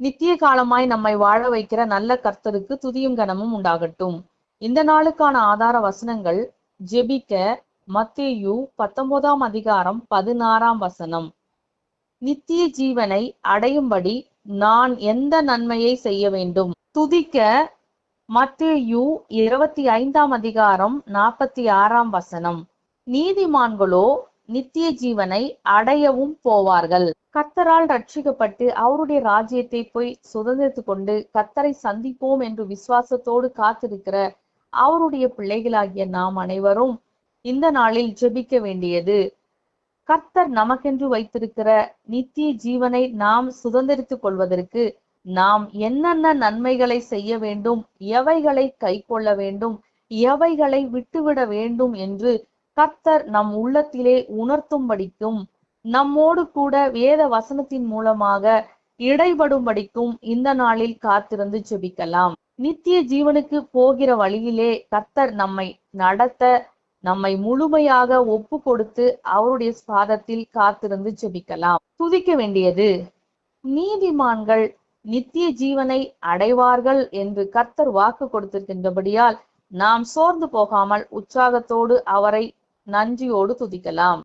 நித்திய காலமாய் நம்மை வாழ வைக்கிற நல்ல கர்த்தருக்கு துதியும் கனமும் உண்டாகட்டும். இந்த நாளுக்கான ஆதார வசனங்கள் ஜெபிக்க மத்தேயு பத்தொன்பதாம் அதிகாரம் பதினாறாம் வசனம். நித்திய ஜீவனை அடையும்படி நான் எந்த நன்மையை செய்ய வேண்டும்? துதிக்க மத்தேயு இருபத்தி ஐந்தாம் அதிகாரம் நாற்பத்தி ஆறாம் வசனம். நீதிமான்களோ நித்திய ஜீவனை அடையவும் போவார்கள். கத்தரால் ரட்சிக்கப்பட்டு அவருடைய ராஜ்யத்தை போய் சுதந்திரத்து கொண்டு கத்தரை சந்திப்போம் என்று விசுவாசத்தோடு காத்திருக்கிற அவருடைய பிள்ளைகளாகிய நாம் அனைவரும் இந்த நாளில் ஜெபிக்க வேண்டியது கர்த்தர் நமக்கென்று வைத்திருக்கிற நித்திய ஜீவனை நாம் சுதந்திரித்துக் கொள்வதற்கு நாம் என்னென்ன நன்மைகளை செய்ய வேண்டும் எவைகளை கை கொள்ள வேண்டும் எவைகளை விட்டுவிட வேண்டும் என்று கர்த்தர் நம் உள்ளத்திலே உணர்த்தும்படிக்கும் நம்மோடு கூட வேத வசனத்தின் மூலமாக இடைபடும்படிக்கும் இந்த நாளில் காத்திருந்து செபிக்கலாம் நித்திய ஜீவனுக்கு போகிற வழியிலே கர்த்தர் நம்மை நடத்த நம்மை முழுமையாக ஒப்பு கொடுத்து அவருடைய பாதத்தில் காத்திருந்து செபிக்கலாம் துதிக்க வேண்டியது நீதிமான்கள் நித்திய ஜீவனை அடைவார்கள் என்று கர்த்தர் வாக்கு கொடுத்திருக்கின்றபடியால் நாம் சோர்ந்து போகாமல் உற்சாகத்தோடு அவரை நன்றியோடு துதிக்கலாம்.